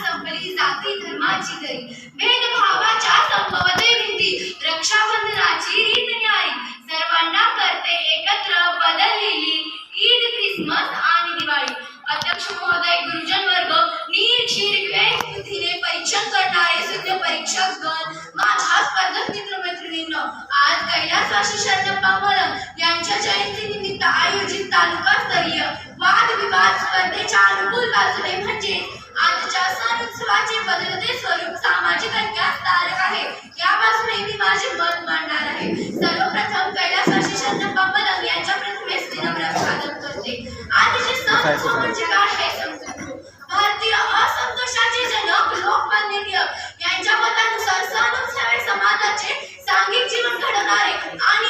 संपली जाती धर्माची दरी भेदभावाच्या संभवते भीती. रक्षाबंधनाची रीत न्यारी सर्वांना करते एकत्र बदललेली ईद क्रिसमस आणि दिवाळी. अध्यक्ष महोदय गुरुजन वर्ग नीट बुद्धीने परीक्षण करणारे शून्य परीक्षक गण माझ्या स्पर्धक मित्र मैत्रिणींनो आज कैलास वाशी शरणप्पा मलम यांच्या जयंती निमित्त आयोजित तालुका स्तरीय वाद विवाद स्पर्धेच्या अनुकूल बाजूने म्हणजे आजच्या उत्सवाचे बदलते स्वरूप सामाजिक तारक आहे. या बाजूने मी माझे मत मांडणार आहे. सर्वप्रथम कैलासवासी शरणप्पा मलम यांच्या प्रतिमेस विनम्र स्वागत करते. आजचे उत्सव म्हणजे काय हे समजून. भारतीय असंतोषाचे जनक लोकमान्य टिळक यांच्या मतानुसार सण उत्सव समाजाचे सांघिक जीवन घडवणारे आणि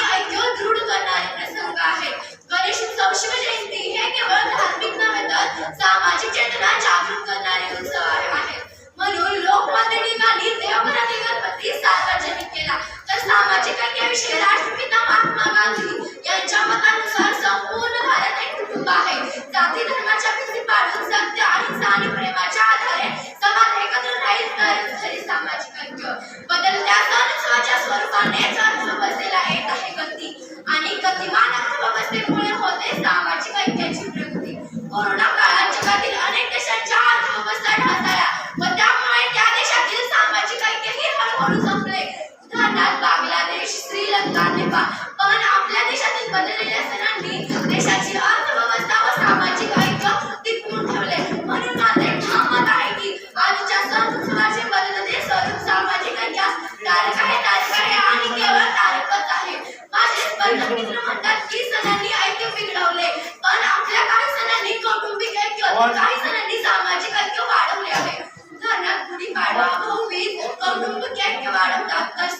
श्रीलंका नेपाळ पण आपल्या देशातील बदललेल्या सणांनी देशाची अर्थव्यवस्था व सामाजिक ऐक्य टिकवून ठेवले? म्हणून माझे ठाम मत आहे की आजच्या सण उत्सवाचे बदलते स्वरूप सामाजिक ऐक्यास तारक आहे तारक आहे आणि केवळ तारकच आहे. माझे स्पर्धक मित्र म्हणतात की सणांनी ऐक्य बिघडवले पण आपल्या काही सणांनी कौटुंबिक ऐक्य काही सणांनी सामाजिक ऐक्य वाढवले आहे. उदाहरणार्थ गुढीपाडवा भाऊबीज कौटुंबिक ऐक्य वाढवतात. तर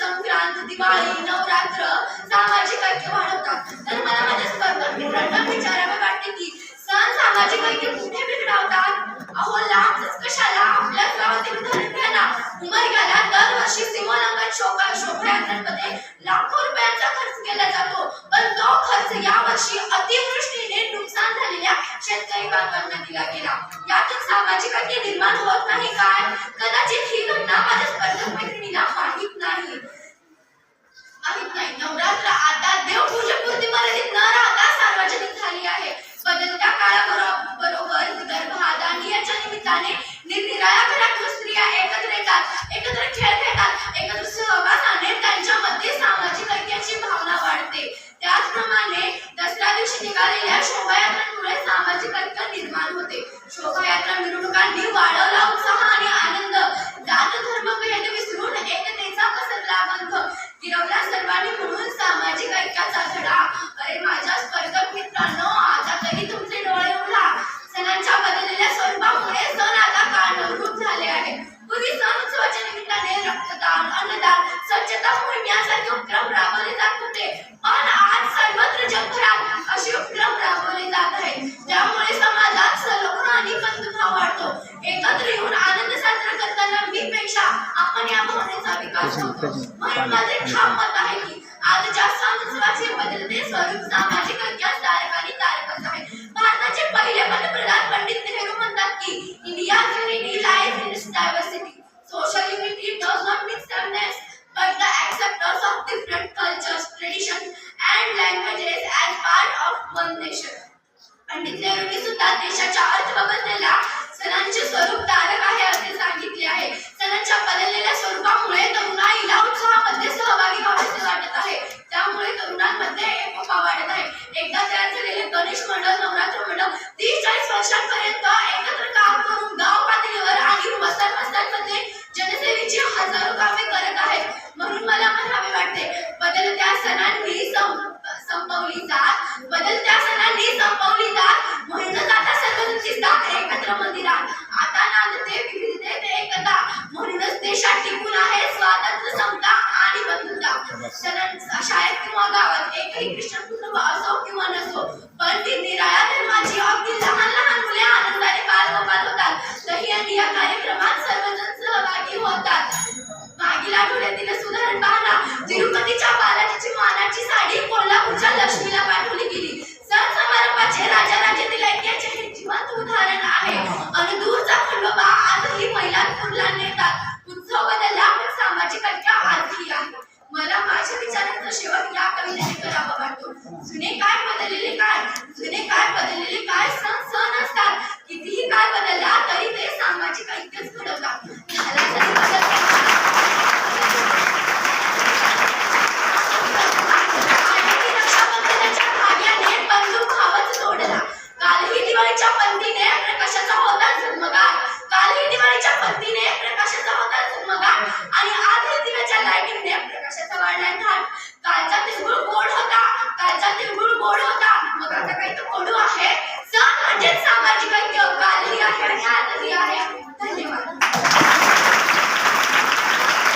संक्रांत दिवाळी नवरात्र सामाजिक ऐक्य वाढवतात. तर मला माझ्या स्पर्धक मित्रांना विचारावे वाटते की सण सामाजिक ऐक्य कुठे बिघडवतात? अहो लांबच कशाला? आपल्या गावातील उदाहरण घ्या ना उमरग्याला दरवर्षी सीमोल्लंघन शोभा शोभायात्रांमध्ये लाखो रुपयांचा खर्च केला जातो. पण तो खर्च यावर्षी अतिवृष्टीने नुकसान झालेल्या शेतकरी बांधवांना दिला गेला. यातून सामाजिक ऐक्य निर्माण होत नाही काय? कदाचित पसरला गिरवला सर्वांनी म्हणून सामाजिक ऐक्याचा धडा. अरे माझ्या स्पर्धक मित्रांनो ठाम मत आहे की आजच्या बदलते स्वरूप सामाजिक आणि तारकच आहे भारताचे पहिले पंतप्रधान पंडित नेहरू म्हणतात की India unity in diversity social unity does not mean sameness but the acceptance of different cultures, traditions and languages Pandit नेहरूंनी सुद्धा देशाच्या अर्थव्यवस्थेला सणांचे संपवली जात. बदलत्या सणांनी संपवली जात. म्हणूनच आता सर्वजण दिसतात एकत्र मंदिरात. आता नांदते विविधतेत एकता. म्हणूनच देशात टिकून आहे स्वातंत्र्य समता आणि बंधुता. शाळेत किंवा गावात एकही ख्रिश्चन